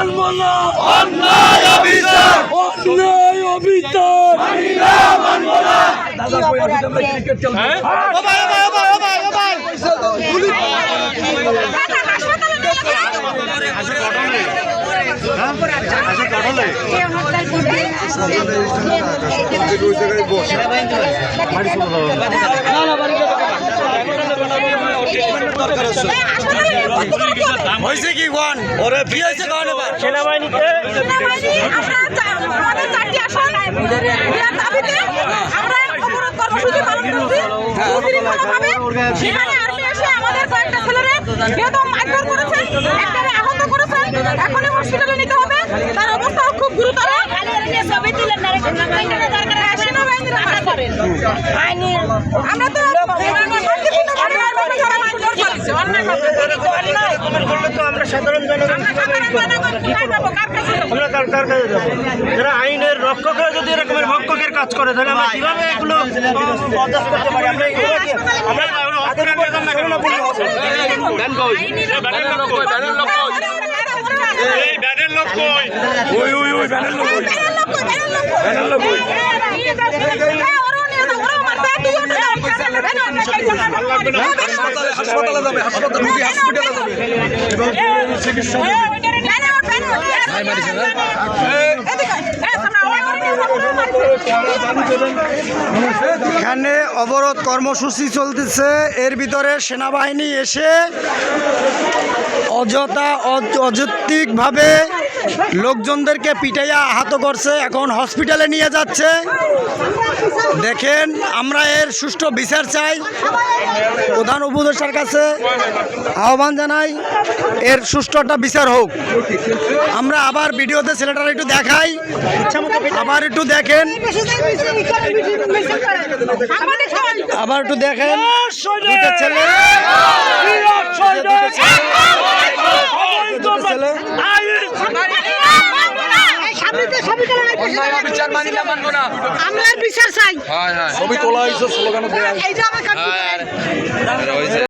মানব না অন্যায় অবিচার অন্যায় অবিচার দাদা কই আমি আমরা ক্রিকেট খেলব ও ভাই ও ভাই ও ভাই ও ভাই ও ভাই হয়েছে কি ওয়ান ওরে কি হয়েছে কারণ এবার? সেনাবাহিনীতে আমরা আমাদের চারটি আসন দাবিতে আমরা অবরোধ কর্মসূচি পালন করছি। সুশৃঙ্খলভাবে। সেখানে আর্মি এসে আমাদের কয়েকটা ছেলেরে বেদম মারধর করেছে একটারে আহত করেছে এখনই হসপিটালে নিতে হবে। তার অবস্থাও খুব গুরুতর। সেনাবাহিনীর আমরা তো অন্যায় করলে তো আমরা সাধারণ জনগণ আমরা? কার কার যাব যারা আইনের রক্ষকরা যদি এরকমের ভক্ষকের কাজ করে তাহলে আমরা কীভাবে এগুলো বরদাস্ত করতে পারি আমরা আমরা হাতের উপর করোনা বলে এই ব্যানের লোক কই ওই ওই ওই ব্যানার লোক ওই ব্যানের লোক কই ব্যানের লোক কই হাসপাতালে হাসপাতালে যাবে হাসপাতালে রুগী হসপিটালে যাবে। এবং চিকিৎসা এখানে অবরোধ কর্মসূচি চলতেছে। এর ভিতরে সেনাবাহিনী এসে অযথা অয- অযৌক্তিকভাবে লোকজনদেরকে পিটাইয়া আহত করছে এখন হসপিটালে নিয়ে যাচ্ছে। দেখেন আমরা এর সুষ্ঠু বিচার চাই। প্রধান উপদেষ্টার কাছে আহ্বান জানাই এর সুষ্ঠু একটা বিচার হোক। আমরা আবার ভিডিওতে ছেলেটার একটু দেখাই। আবার একটু দেখেন। আবার একটু দেখেন। ছেলে দুটো ছেলে দুটো ছেলে অন্যায় মানি না মানবো না। আমরা বিচার চাই ছবি তোলা হয়েছে স্লোগান হয়েছে।